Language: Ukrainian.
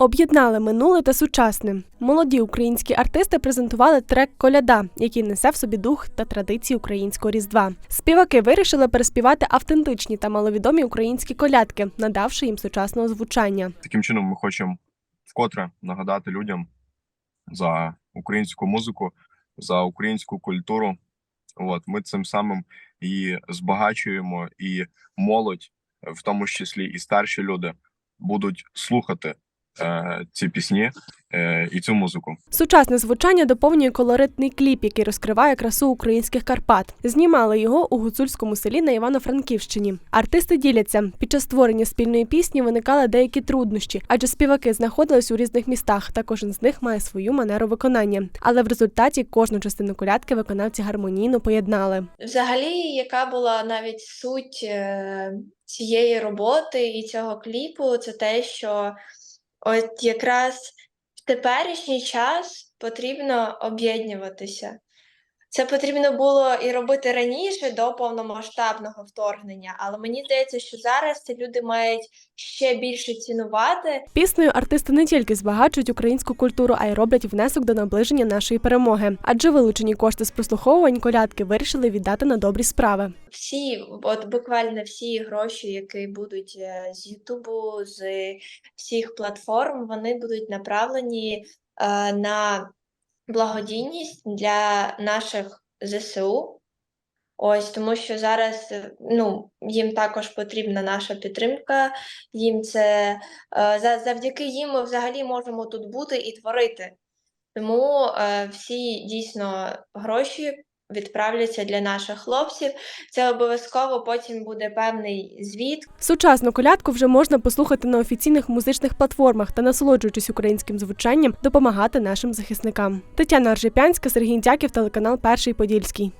Об'єднали минуле та сучасне. Молоді українські артисти презентували трек Коляда, який несе в собі дух та традиції українського різдва. Співаки вирішили переспівати автентичні та маловідомі українські колядки, надавши їм сучасного звучання. Таким чином, ми хочемо вкотре нагадати людям за українську музику, за українську культуру. От ми цим самим і збагачуємо, і молодь, в тому числі і старші люди, будуть слухати ці пісні е, і цю музику. Сучасне звучання доповнює колоритний кліп, який розкриває красу українських Карпат. Знімали його у гуцульському селі на Івано-Франківщині. Артисти діляться під час створення спільної пісні виникали деякі труднощі, адже співаки знаходились у різних містах, та кожен з них має свою манеру виконання. Але в результаті кожну частину колядки виконавці гармонійно поєднали. Взагалі, яка була навіть суть е, цієї роботи і цього кліпу, це те, що от якраз в теперішній час потрібно об'єднуватися. Це потрібно було і робити раніше до повномасштабного вторгнення, але мені здається, що зараз ці люди мають ще більше цінувати Піснею артисти не тільки збагачують українську культуру, а й роблять внесок до наближення нашої перемоги. Адже вилучені кошти з прослуховувань колядки вирішили віддати на добрі справи. всі, от буквально всі гроші, які будуть е, з Ютубу, з всіх платформ, вони будуть направлені е, на благодійність для наших ЗСУ. Ось тому, що зараз е, ну, їм також потрібна наша підтримка. Їм це е, за- завдяки їм ми взагалі можемо тут бути і творити. Тому е, всі дійсно гроші відправляться для наших хлопців. Це обов'язково потім буде певний звіт, Сучасну колядку вже можна послухати на офіційних музичних платформах та, насолоджуючись українським звучанням, допомагати нашим захисникам. Тетяна Аржепянська, Сергій Дяків, телеканал Перший Подільський.